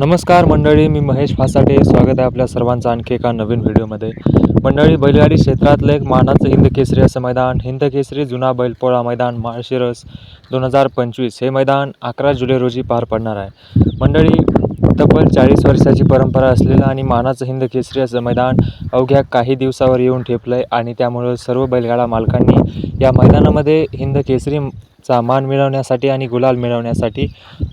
नमस्कार मंडळी मी महेश फासाटे. स्वागत आहे आपल्या सर्वांचं आणखी एका नवीन व्हिडिओमध्ये. मंडळी बैलगाडी क्षेत्रातलं एक मानाचं हिंद केसरी असं मैदान. हिंद केसरी जुना बैलपोळा मैदान माळशिरस दोन हजार पंचवीस. हे मैदान अकरा जुलै रोजी पार पडणार आहे. मंडळी तब्बल चाळीस वर्षाची परंपरा असलेलं आणि मानाचं हिंद केसरी असं मैदान अवघ्या काही दिवसावर येऊन ठेपलं आहे आणि त्यामुळं सर्व बैलगाडा मालकांनी या मैदानामध्ये हिंद चा मान मिळवण्यासाठी आणि गुलाल मिळवण्यासाठी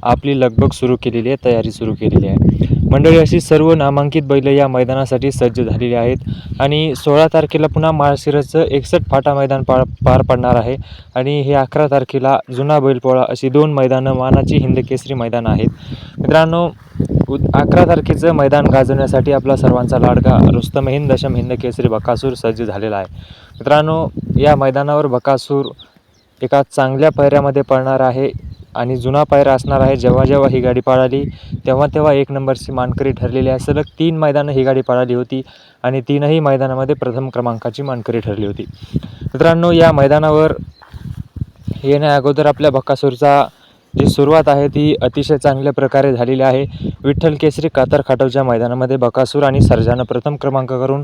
आपली लगबग सुरू केलेली आहे तयारी सुरू केलेली आहे. मंडळी अशी सर्व नामांकित बैल या मैदानासाठी सज्ज झालेली आहेत आणि सोळा तारखेला पुन्हा माळशिरसचं एकसष्ट फाटा मैदान पार पार पडणार आहे आणि हे अकरा तारखेला जुना बैलपोळा अशी दोन मैदानं मानाची हिंद केसरी मैदान आहेत. मित्रांनो उद अकरा तारखेचं मैदान गाजवण्यासाठी आपला सर्वांचा लाडका रुस्तम हिंद दशम हिंद केसरी बकासूर सज्ज झालेला आहे. मित्रांनो या मैदानावर बकासूर एका चांगल्या पायऱ्यामध्ये पळणार आहे आणि जुना पायरा असणार आहे. जेव्हा जेव्हा ही गाडी पळाली तेव्हा तेव्हा एक नंबरची मानकरी ठरलेली आहे. सलग तीन मैदानं ही गाडी पळाली होती आणि तीनही मैदानामध्ये प्रथम क्रमांकाची मानकरी ठरली होती. मित्रांनो या मैदानावर येण्या अगोदर आपल्या बक्कासूरचा जी सुरुवात आहे ती अतिशय चांगल्या प्रकारे झालेली आहे. विठ्ठल केसरी कातर खाटवच्या मैदानामध्ये बकासूर आणि सर्जानं प्रथम क्रमांक करून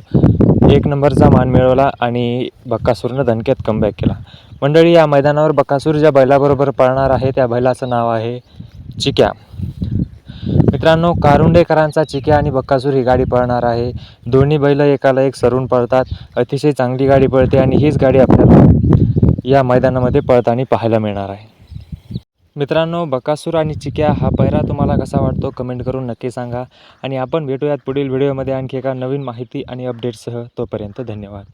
एक नंबरचा मान मिळवला आणि बक्कासूरनं धनक्यात कमबॅक केला. मंडळी या मैदानावर बक्कासूर ज्या बैलाबरोबर पळणार आहे त्या बैलाचं नाव आहे चिक्या. मित्रांनो कारुंडेकरांचा चिक्या आणि बक्कासूर ही गाडी पळणार आहे. दोन्ही बैल एकाला एक सरून पळतात. अतिशय चांगली गाडी पळते आणि हीच गाडी आपल्याला या मैदानामध्ये पळताना पाहायला मिळणार आहे. मित्रांनो बकासूर आणि चिक्या हा पैरा तुम्हाला कसा वाटतो कमेंट करून नक्की सांगा. आणि आपण भेटूयात पुढील व्हिडिओमध्ये आणखी एका नवीन माहिती आणि अपडेटसह तोपर्यंत धन्यवाद.